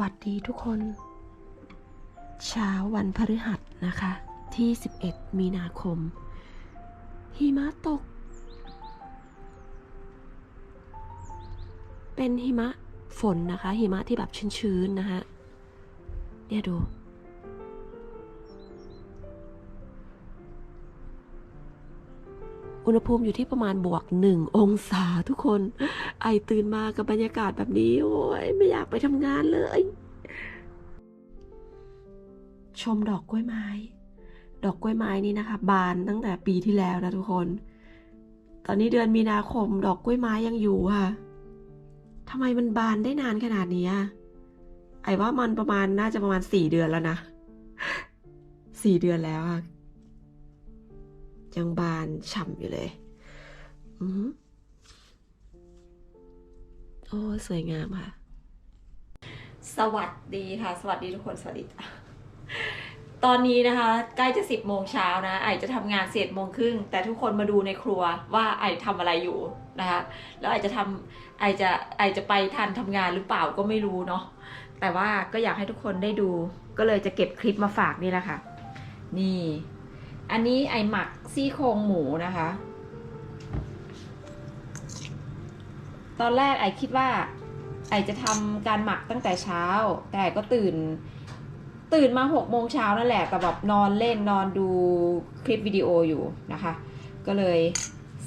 วัสดีทุกคน เช้าวันพฤหัสนะคะ ที่ 11 มีนาคม หิมะตก เป็นหิมะฝนนะคะ หิมะที่แบบชื้นๆนะคะเนี่ยดู อุณหภูมิอยู่ที่ประมาณบวกหนึ่งองศาทุกคน ไอตื่นมากับบรรยากาศแบบนี้ โอ้ยไม่อยากไปทำงานเลย ชมดอกกล้วยไม้ ดอกกล้วยไม้นี่นะคะ บานตั้งแต่ปีที่แล้วนะทุกคน ตอนนี้เดือนมีนาคม ดอกกล้วยไม้ยังอยู่ค่ะทำไมมันบานได้นานขนาดนี้ไอว่ามันประมาณน่าจะประมาณสี่เดือนแล้วนะสี่เดือนแล้วอะ ยังบานฉ่ำอยู่เลยอือหือโอ้ สวยงามค่ะ สวัสดีค่ะ สวัสดีทุกคน สวัสดี ตอนนี้นะคะ ใกล้จะสิบโมงเช้านะ ไอจะทำงานเสร็จโมงครึ่ง แต่ทุกคนมาดูในครัวว่าไอทำอะไรอยู่นะคะ แล้วไอจะทำไอจะ ไอจะไปทันทำงานหรือเปล่าก็ไม่รู้เนาะ แต่ว่าก็อยากให้ทุกคนได้ดู ก็เลยจะเก็บคลิปมาฝากนี่แหละค่ะ นี่ อันนี้ไอหมักซี่โครงหมูนะคะ ตอนแรกไอคิดว่า ไอจะทำการหมักตั้งแต่เช้า แต่ก็ตื่น ตื่นมาหกโมงเช้านั่นแหละ แต่แบบนอนเล่นนอนดูคลิปวิดีโออยู่นะคะ ก็เลย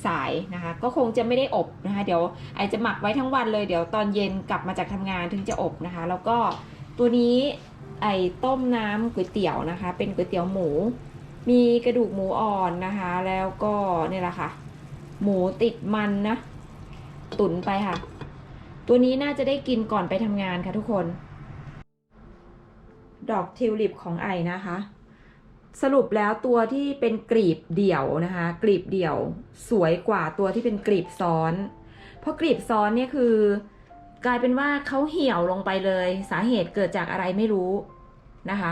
สายนะคะ ก็คงจะไม่ได้อบนะคะ เดี๋ยวไอจะหมักไว้ทั้งวันเลย เดี๋ยวตอนเย็นกลับมาจากทำงานถึงจะอบนะคะ แล้วก็ตัวนี้ไอต้มน้ำก๋วยเตี๋ยวนะคะ เป็นก๋วยเตี๋ยวหมู มีกระดูกหมูอ่อนนะคะ แล้วก็เนี่ยแหละค่ะ หมูติดมันนะ ตุ๋นไปค่ะ ตัวนี้น่าจะได้กินก่อนไปทำงานค่ะทุกคน ดอกทิวลิปของไอนะคะ สรุปแล้วตัวที่เป็นกลีบเดี่ยวนะคะ กลีบเดี่ยวสวยกว่าตัวที่เป็นกลีบซ้อน เพราะกลีบซ้อนเนี่ยคือกลายเป็นว่าเขาเหี่ยวลงไปเลย สาเหตุเกิดจากอะไรไม่รู้นะคะ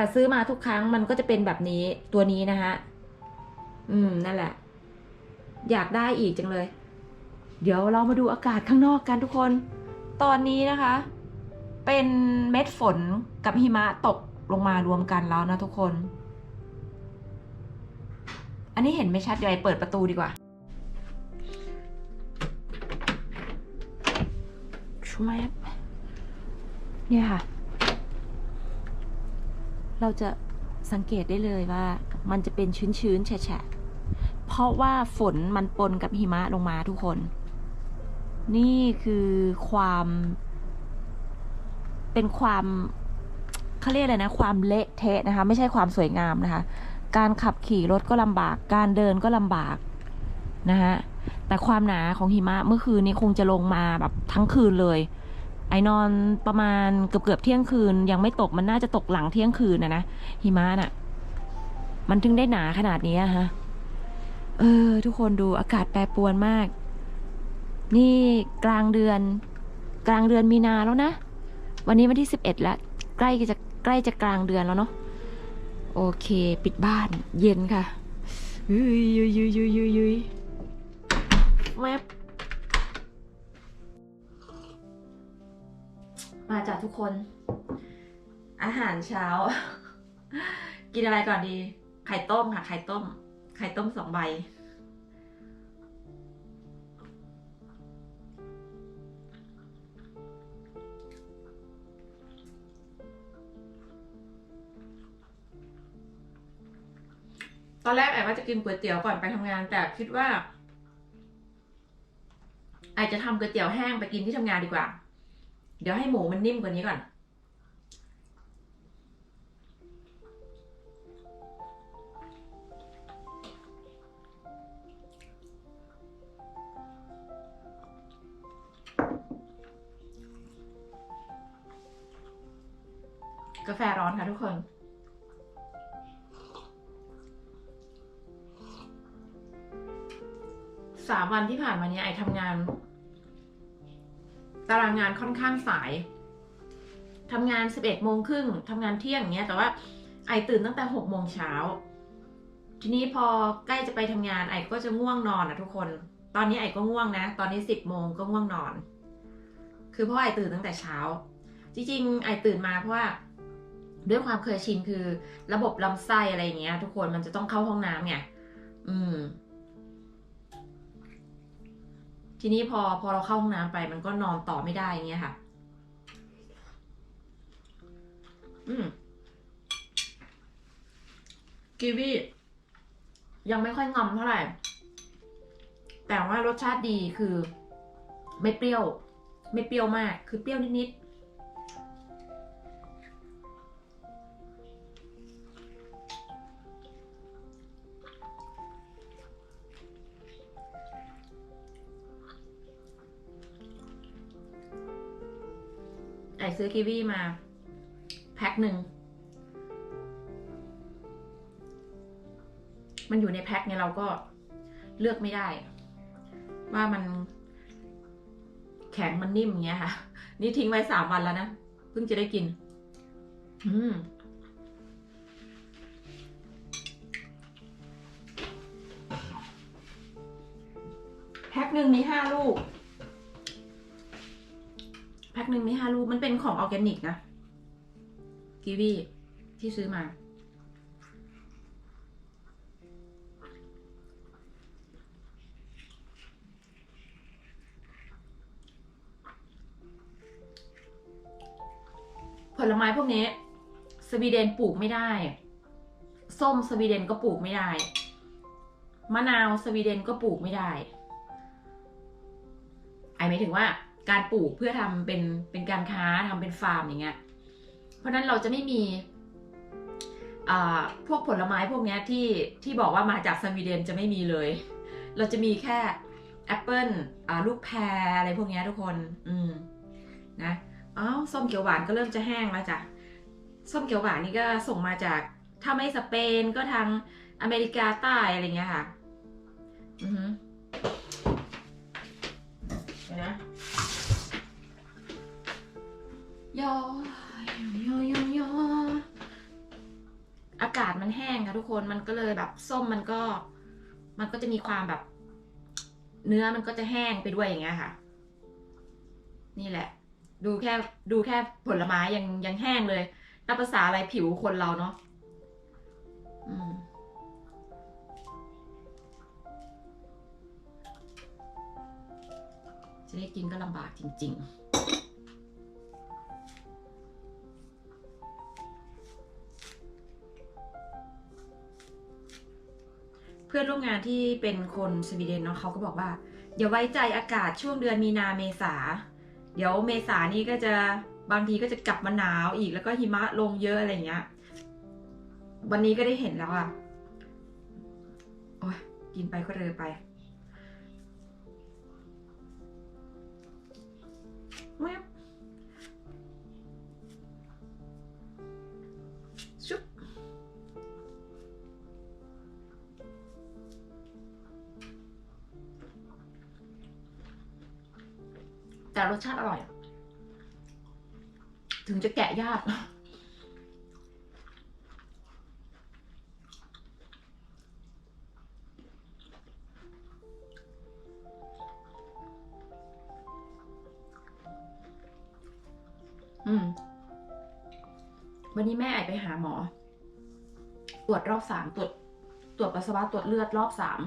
แต่ซื้อมาทุกครั้งมันก็จะเป็นแบบนี้ตัวนี้นะคะอืมนั่นแหละ อยากได้อีกจังเลย เดี๋ยวเรามาดูอากาศข้างนอกกันทุกคน ตอนนี้นะคะ เป็นเม็ดฝนกับหิมะตกลงมารวมกันแล้วนะทุกคน อันนี้เห็นไม่ชัดเดี๋ยวเปิดประตูดีกว่าช่วยเนี่ยค่ะ เราจะสังเกตได้เลยว่ามันจะเป็นชื้นๆแฉะๆเพราะว่าฝนมันปนกับหิมะลงมาทุกคน นี่คือความเป็นความเขาเรียกอะไรนะ ความเละเทะนะคะ ไม่ใช่ความสวยงามนะคะ การขับขี่รถก็ลำบาก การเดินก็ลำบากนะคะแต่ความหนาของหิมะเมื่อคืนนี้คงจะลงมาแบบทั้งคืนเลย ไอนอนประมาณเกือบเกือบเที่ยงคืน ยังไม่ตกมันน่าจะตกหลังเที่ยงคืนนะนะหิมะน่ะ มันถึงได้หนาขนาดนี้ฮะเออ ทุกคนดูอากาศแปรปรวนมาก นี่กลางเดือน กลางเดือนมีนาแล้วนะ วันนี้วันที่สิบเอ็ดแล้วใกล้จะใกล้จะกลางเดือนแล้วเนาะโอเค ปิดบ้าน เย็นค่ะยุยยุยยุยยุยยุยแมา จากทุกคน อาหารเช้า กินอะไรก่อนดี ไข่ต้มค่ะ ไข่ต้ม ไข่ต้มสองใบ ตอนแรกแอบว่าจะกินก๋วยเตี๋ยวก่อนไปทำงาน แต่คิดว่าไอจะทำก๋วยเตี๋ยวแห้งไปกินที่ทำงานดีกว่า เดี๋ยวให้หมูมันนิ่มกว่านี้ก่อน กาแฟร้อนค่ะทุกคนสามวันที่ผ่านมาเนี้ยไอทำงาน ตารางงานค่อนข้างสายทำงานสิบเอ็ดโมงครึ่งทำงานเที่ยงอย่างเงี้ย แต่ว่าไอตื่นตั้งแต่หกโมงเช้า ทีนี้พอใกล้จะไปทำงานไอก็จะง่วงนอนอะทุกคน ตอนนี้ไอก็ง่วงนะ ตอนนี้สิบโมงก็ง่วงนอน คือเพราะไอตื่นตั้งแต่เช้า จริงๆ ไอตื่นมาเพราะว่าด้วยความเคยชินคือ ระบบลำไส้อะไรอย่างเงี้ย ทุกคนมันจะต้องเข้าห้องน้ำไง อืม ทีนี้พอพอเราเข้าห้องน้ำไปมันก็นอนต่อไม่ได้เงี้ยค่ะ อืมกีวียังไม่ค่อยงอมเท่าไหร่ แต่ว่ารสชาติดีคือ ไม่เปรี้ยว ไม่เปรี้ยวมาก คือเปรี้ยวนิดๆ ซื้อกีวีมา แพ็คหนึ่ง มันอยู่ในแพ็คเนี่ยเราก็เลือกไม่ได้ ว่ามันแข็งมันนิ่มอย่างเงี้ยค่ะ นี่ทิ้งไว้สามวันแล้วนะ เพิ่งจะได้กิน อืมแพ็คหนึ่งมีห้าลูก แพ็คหนึ่งมีห้าลูก มันเป็นของออร์แกนิกนะ กีวีที่ซื้อมา ผลไม้พวกนี้ สวีเดนปลูกไม่ได้ ส้มสวีเดนก็ปลูกไม่ได้ มะนาวสวีเดนก็ปลูกไม่ได้ ไอหมายถึงว่า การปลูกเพื่อทำเป็นเป็นการค้าทำเป็นฟาร์มอย่างเงี้ย เพราะนั้นเราจะไม่มีพวกผลไม้พวกนี้ที่ที่บอกว่ามาจากสวีเดนจะไม่มีเลย เราจะมีแค่แอปเปิลลูกแพรอะไรพวกนี้ทุกคน อืมนะอ้าวส้มเขียวหวานก็เริ่มจะแห้งแล้วจ้ะ ส้มเขียวหวานนี่ก็ส่งมาจาก ถ้าไม่สเปนก็ทางอเมริกาใต้อะไรเงี้ยค่ะ อือฮึนะ ยอยอยอยออากาศมันแห้งค่ะทุกคนมันก็เลยแบบส้มมันก็ มันก็จะมีความแบบ เนื้อมันก็จะแห้งไปด้วยอย่างเงี้ยค่ะ นี่แหละ ดูแค่ดูแค่ผลไม้ยังยังแห้งเลยนับภาษาอะไรผิวคนเราเนาะอืมจะได้กินก็ลำบากจริง ๆ อนร่วมงานที่เป็นคนสวีเดนเนาะเขาก็บอกว่าอย่าไว้ใจอากาศช่วงเดือนมีนาเมษา เดี๋ยวเมษานี้ก็จะบางทีก็จะกลับมาหนาวอีกแล้วก็หิมะลงเยอะอะไรอย่างเงี้ย วันนี้ก็ได้เห็นแล้วอะโอ้ยกินไปก็เรอไปแวบ แต่รสชาติอร่อย ถึงจะแกะยากอืมวันนี้แม่ไอไปหาหมอ ตรวจรอบสามตรวจตรวจปัสสาวะตรวจเลือดรอบสาม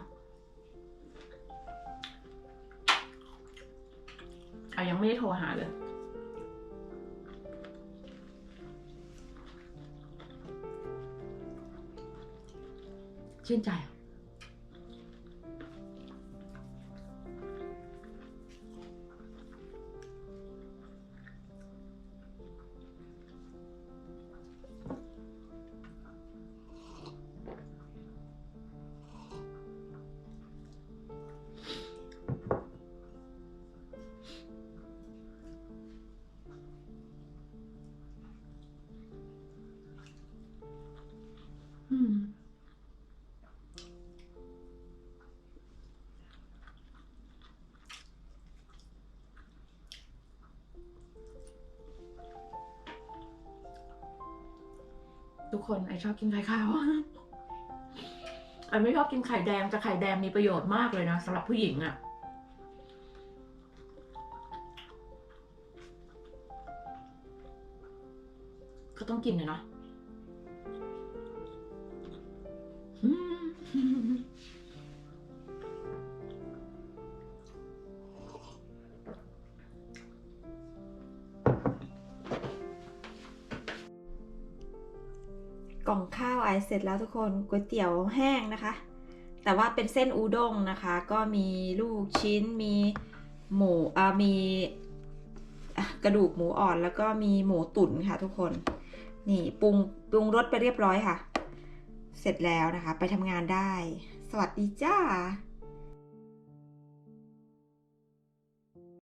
ยังไม่ได้โทรหาเลย ชื่นใจอะ ทุกคนไอชอบกินไข่ขาวไอไม่ชอบกินไข่แดงแต่ไข่แดงมีประโยชน์มากเลยนะสำหรับผู้หญิงอะ่ะก็ต้องกินนะเนาะ เสร็จแล้วทุกคนก๋วยเตี๋ยวแห้งนะคะ แต่ว่าเป็นเส้นอูด้งนะคะ ก็มีลูกชิ้นมีหมูอ่ามีกระดูกหมูอ่อนแล้วก็มีหมูตุ๋นค่ะทุกคนนี่ปรุงปรุงรสไปเรียบร้อยค่ะ เสร็จแล้วนะคะ ไปทำงานได้ สวัสดีจ้า